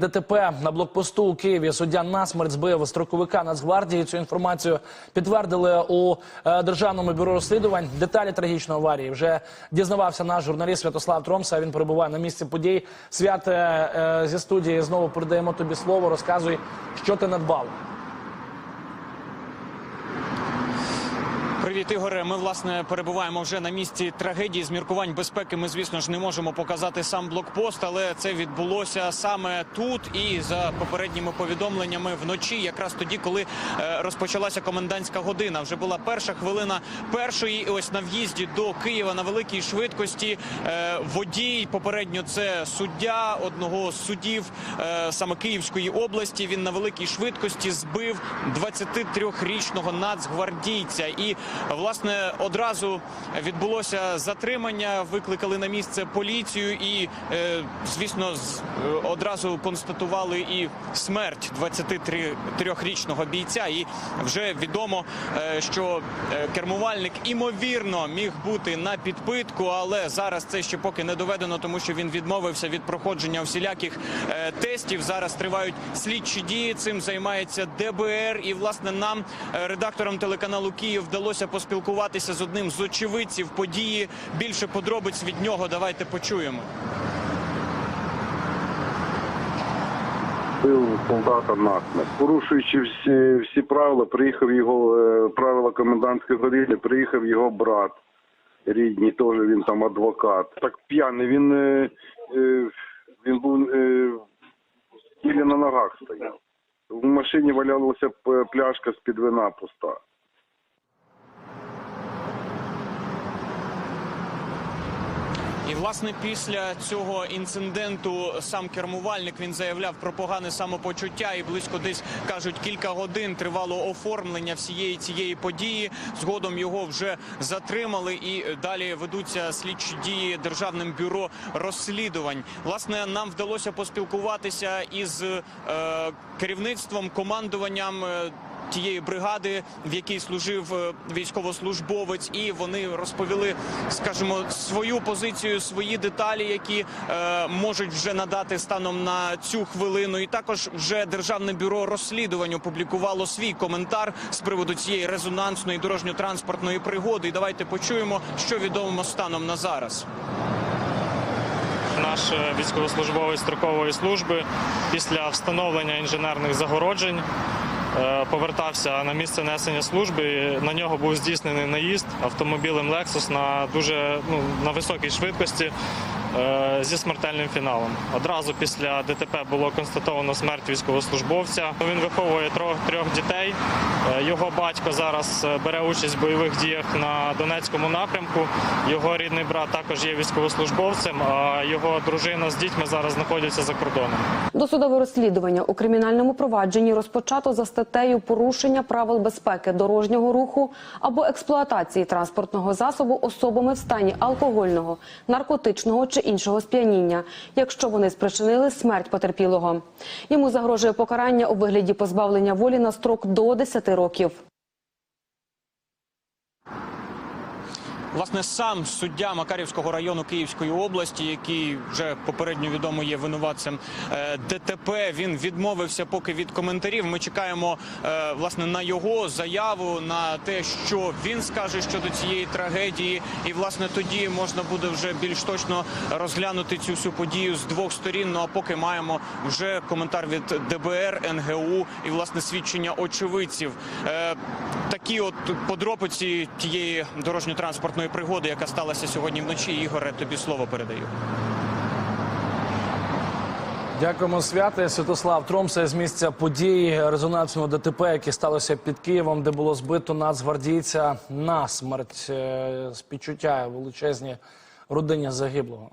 ДТП на блокпосту у Києві суддя насмерть збив строковика Нацгвардії. Цю інформацію підтвердили у е, державному бюро розслідувань. Деталі трагічної аварії вже дізнавався наш журналіст Святослав Тромса. Він перебуває на місці подій. Свят е, е, зі студії знову передаємо тобі слово. Розказуй, що ти надбав. Привіт, Ігоре. Ми власне перебуваємо вже на місці трагедії. З міркувань безпеки ми, звісно ж, не можемо показати сам блокпост, але це відбулося саме тут. І за попередніми повідомленнями вночі, якраз тоді, коли е, розпочалася комендантська година. Вже була перша хвилина першої. І ось на в'їзді до Києва на великій швидкості е, водій. Попередньо це суддя одного з судів е, саме Київської області. Він на великій швидкості збив 23-річного нацгвардійця. І власне одразу відбулося затримання. Викликали на місце поліцію, і е, звісно, е, одразу констатували і смерть 23-річного бійця. І вже відомо, е, що кермувальник імовірно міг бути на підпитку, але зараз це ще поки не доведено, тому що він відмовився від проходження всіляких тестів. Зараз тривають слідчі дії. Цим займається ДБР. І власне нам, редакторам телеканалу Київ, вдалося поспілкуватися з одним з очевидців події. Більше подробиць від нього давайте почуємо. Бив солдата насмерть. Порушуючи всі, всі правила, приїхав його е, правила комендантської години, приїхав його брат рідний, теж він там адвокат. Так п'яний, він, е, е, він був е, на ногах стояв. В машині валялася пляшка з-під вина пуста. І власне після цього інциденту сам кермувальник він заявляв про погане самопочуття, і близько десь кажуть кілька годин тривало оформлення всієї цієї події. Згодом його вже затримали, і далі ведуться слідчі дії державним бюро розслідувань. Власне, нам вдалося поспілкуватися із е, керівництвом, командуванням. Тієї бригади, в якій служив е, військовослужбовець, і вони розповіли, скажімо, свою позицію, свої деталі, які е, можуть вже надати станом на цю хвилину. І також вже державне бюро розслідувань опублікувало свій коментар з приводу цієї резонансної дорожньо-транспортної пригоди. І давайте почуємо, що відомо станом на зараз. Наш е, військовослужбовець строкової служби після встановлення інженерних загороджень повертався на місце несення служби. На нього був здійснений наїзд автомобілем Lexus на дуже ну, на високій швидкості е, зі смертельним фіналом. Одразу після ДТП було констатовано смерть військовослужбовця. Він виховує трьох трьох дітей. Е, Його батько зараз е, бере участь в бойових діях на Донецькому напрямку. Його рідний брат також є військовослужбовцем, а його дружина з дітьми зараз знаходяться за кордоном. Досудове розслідування у кримінальному провадженні розпочато за статтею порушення правил безпеки дорожнього руху або експлуатації транспортного засобу особами в стані алкогольного, наркотичного чи іншого сп'яніння, якщо вони спричинили смерть потерпілого. Йому загрожує покарання у вигляді позбавлення волі на строк до 10 років. Власне, сам суддя Макарівського району Київської області, який вже попередньо відомо є винуватцем е, ДТП, він відмовився поки від коментарів. Ми чекаємо е, власне на його заяву, на те, що він скаже щодо цієї трагедії, і власне тоді можна буде вже більш точно розглянути цю всю подію з двох сторін. Ну а поки маємо вже коментар від ДБР, НГУ і власне свідчення очевидців. Е, Такі от подробиці тієї дорожньо-транспортної пригоди, яка сталася сьогодні вночі. Ігоре, тобі слово передаю. Дякуємо, святе. Святослав Тромсе з місця події резонансного ДТП, яке сталося під Києвом, де було збито нацгвардійця на смерть. Співчуття величезні родині загиблого.